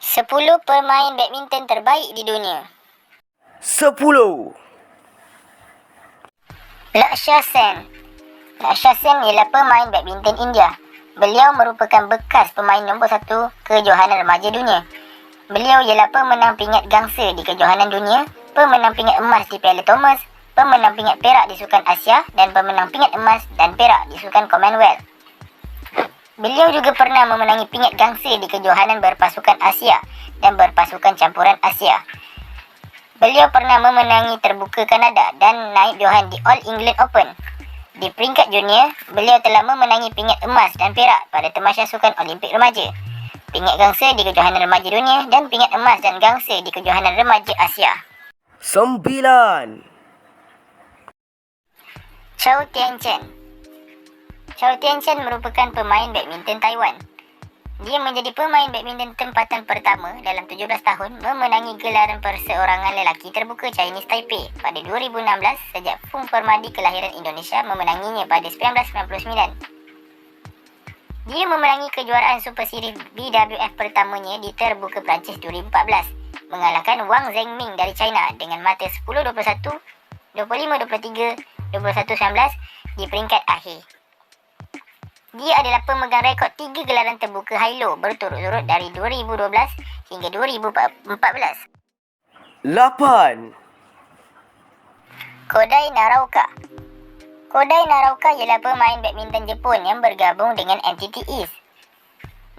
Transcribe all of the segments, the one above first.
Sepuluh pemain badminton terbaik di dunia. Sepuluh. Lakshya Sen. Lakshya Sen ialah pemain badminton India. Beliau merupakan bekas pemain nombor satu kejohanan remaja dunia. Beliau ialah pemenang pingat gangsa di kejohanan dunia, pemenang pingat emas di Piala Thomas, pemenang pingat perak di Sukan Asia dan pemenang pingat emas dan perak di Sukan Commonwealth. Beliau juga pernah memenangi pingat gangsi di kejohanan berpasukan Asia dan berpasukan campuran Asia. Beliau pernah memenangi terbuka Kanada dan naik johan di All England Open. Di peringkat junior, beliau telah memenangi pingat emas dan perak pada temasya sukan Olimpik remaja. Pingat gangsa di kejohanan remaja dunia dan pingat emas dan gangsa di kejohanan remaja Asia. Sembilan. Chow Tian Chen Chow Tian Chen merupakan pemain badminton Taiwan. Dia menjadi pemain badminton tempatan pertama dalam 17 tahun memenangi gelaran perseorangan lelaki terbuka Chinese Taipei pada 2016 sejak Fung Permadi kelahiran Indonesia memenanginya pada 1999. Dia memenangi kejuaraan Super Series BWF pertamanya di terbuka Perancis 2014 mengalahkan Wang Zhengming dari China dengan mata 10-21, 25-23, 21-19 di peringkat akhir. Dia adalah pemegang rekod tiga gelaran terbuka high low berturut-turut dari 2012 hingga 2014. Lapan. Kodai Narauka Kodai Narauka ialah pemain badminton Jepun yang bergabung dengan NTT East.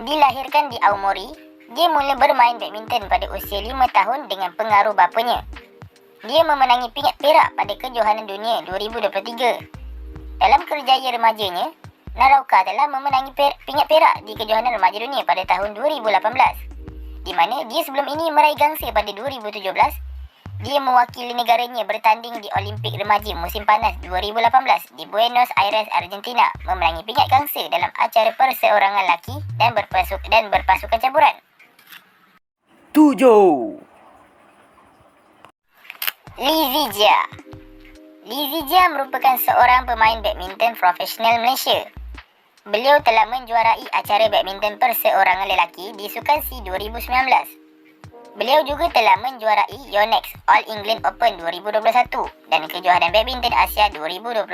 Dilahirkan di Aomori, dia mula bermain badminton pada usia 5 tahun dengan pengaruh bapanya. Dia memenangi pingat perak pada kejohanan dunia 2023. Dalam kerjaya remajanya, Narauka telah memenangi per- pingat perak di kejohanan remaja dunia pada tahun 2018. Di mana dia sebelum ini meraih gangsa pada 2017 dia mewakili negaranya bertanding di Olimpik Remaja musim panas 2018 di Buenos Aires, Argentina, memenangi pingat gangsa dalam acara perseorangan lelaki dan berpasuk dan berpasukan campuran. Tujuh. Li Zijia Li Zijia merupakan seorang pemain badminton profesional Malaysia. Beliau telah menjuarai acara badminton perseorangan lelaki di Sukan C 2019. Beliau juga telah menjuarai Yonex All England Open 2021 dan kejohanan badminton Asia 2022.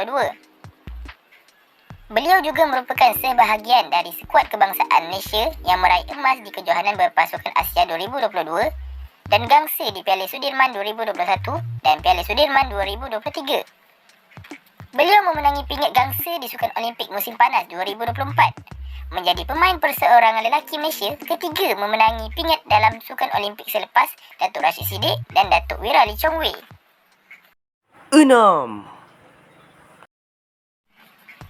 Beliau juga merupakan sebahagian dari skuad kebangsaan Malaysia yang meraih emas di kejohanan berpasukan Asia 2022 dan gangsa di Piala Sudirman 2021 dan Piala Sudirman 2023. Beliau memenangi pingat gangsa di Sukan Olimpik musim panas 2024 menjadi pemain perseorangan lelaki Malaysia ketiga memenangi pingat dalam Sukan Olimpik selepas Datuk Rashid Siddiq dan Datuk Wira Lee Chong Wei. Enam.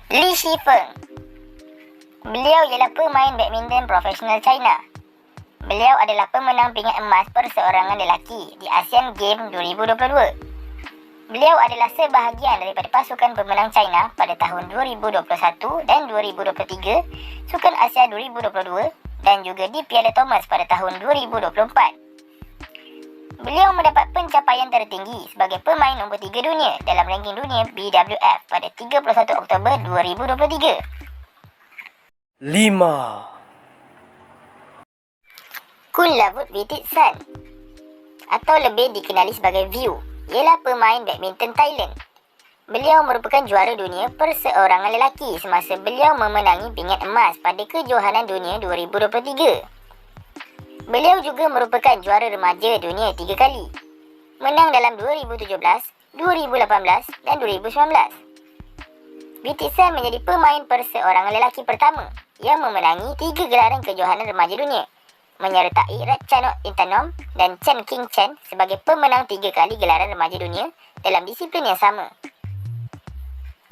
Li Shifeng Beliau ialah pemain badminton profesional China. Beliau adalah pemenang pingat emas perseorangan lelaki di Asian Games 2022. Beliau adalah sebahagian daripada pasukan pemenang China pada tahun 2021 dan 2023, Sukan Asia 2022 dan juga di Piala Thomas pada tahun 2024. Beliau mendapat pencapaian tertinggi sebagai pemain nombor 3 dunia dalam ranking dunia BWF pada 31 Oktober 2023. Lima. Kun Lavut Vititsan atau lebih dikenali sebagai View ialah pemain badminton Thailand. Beliau merupakan juara dunia perseorangan lelaki semasa beliau memenangi pingat emas pada kejohanan dunia 2023. Beliau juga merupakan juara remaja dunia tiga kali. Menang dalam 2017, 2018 dan 2019. Vititsan menjadi pemain perseorangan lelaki pertama yang memenangi tiga gelaran kejohanan remaja dunia menyertai Ratchanok Intanom dan Chen King Chen sebagai pemenang tiga kali gelaran remaja dunia dalam disiplin yang sama.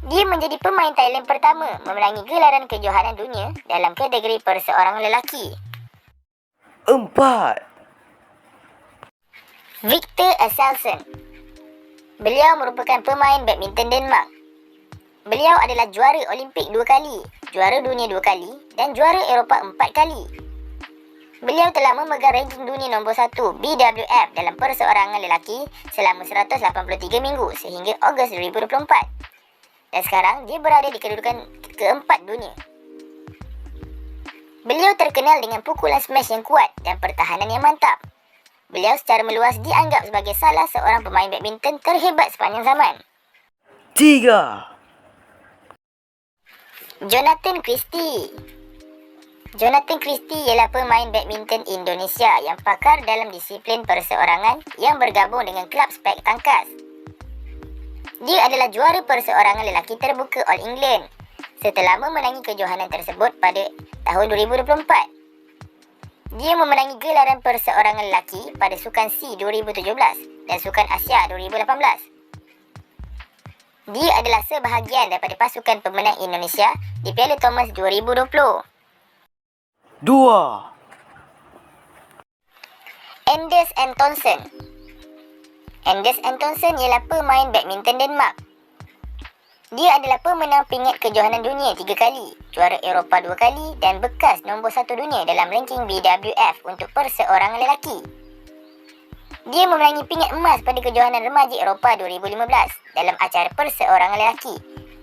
Dia menjadi pemain Thailand pertama memenangi gelaran kejohanan dunia dalam kategori perseorangan lelaki. Empat. Victor Asselsen Beliau merupakan pemain badminton Denmark. Beliau adalah juara Olimpik dua kali, juara dunia dua kali dan juara Eropah empat kali. Beliau telah memegang ranking dunia nombor 1 BWF dalam perseorangan lelaki selama 183 minggu sehingga Ogos 2024. Dan sekarang dia berada di kedudukan keempat dunia. Beliau terkenal dengan pukulan smash yang kuat dan pertahanan yang mantap. Beliau secara meluas dianggap sebagai salah seorang pemain badminton terhebat sepanjang zaman. Tiga. Jonathan Christie Jonathan Christie ialah pemain badminton Indonesia yang pakar dalam disiplin perseorangan yang bergabung dengan kelab spek tangkas. Dia adalah juara perseorangan lelaki terbuka All England setelah memenangi kejohanan tersebut pada tahun 2024. Dia memenangi gelaran perseorangan lelaki pada Sukan C 2017 dan Sukan Asia 2018. Dia adalah sebahagian daripada pasukan pemenang Indonesia di Piala Thomas 2020. Dua. Anders Antonsen Anders Antonsen ialah pemain badminton Denmark. Dia adalah pemenang pingat kejohanan dunia tiga kali, juara Eropah dua kali dan bekas nombor satu dunia dalam ranking BWF untuk perseorangan lelaki. Dia memenangi pingat emas pada kejohanan remaja Eropah 2015 dalam acara perseorangan lelaki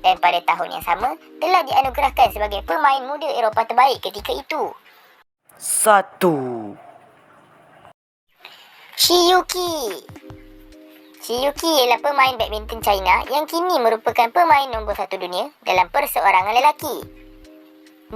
dan pada tahun yang sama telah dianugerahkan sebagai pemain muda Eropah terbaik ketika itu. Satu. Shiyuki Shiyuki ialah pemain badminton China yang kini merupakan pemain nombor satu dunia dalam perseorangan lelaki.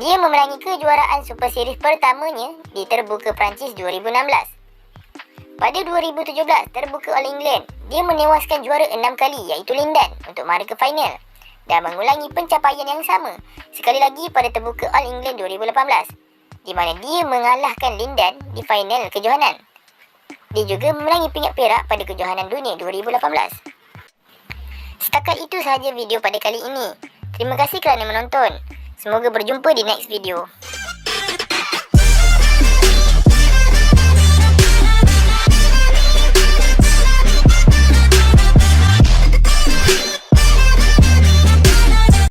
Dia memenangi kejuaraan Super Series pertamanya di Terbuka Perancis 2016. Pada 2017, Terbuka All England, dia menewaskan juara enam kali iaitu Lindan untuk mara ke final dan mengulangi pencapaian yang sama sekali lagi pada Terbuka All England 2018 di mana dia mengalahkan Lindan di final kejohanan. Dia juga memenangi pingat perak pada kejohanan dunia 2018. Setakat itu sahaja video pada kali ini. Terima kasih kerana menonton. Semoga berjumpa di next video.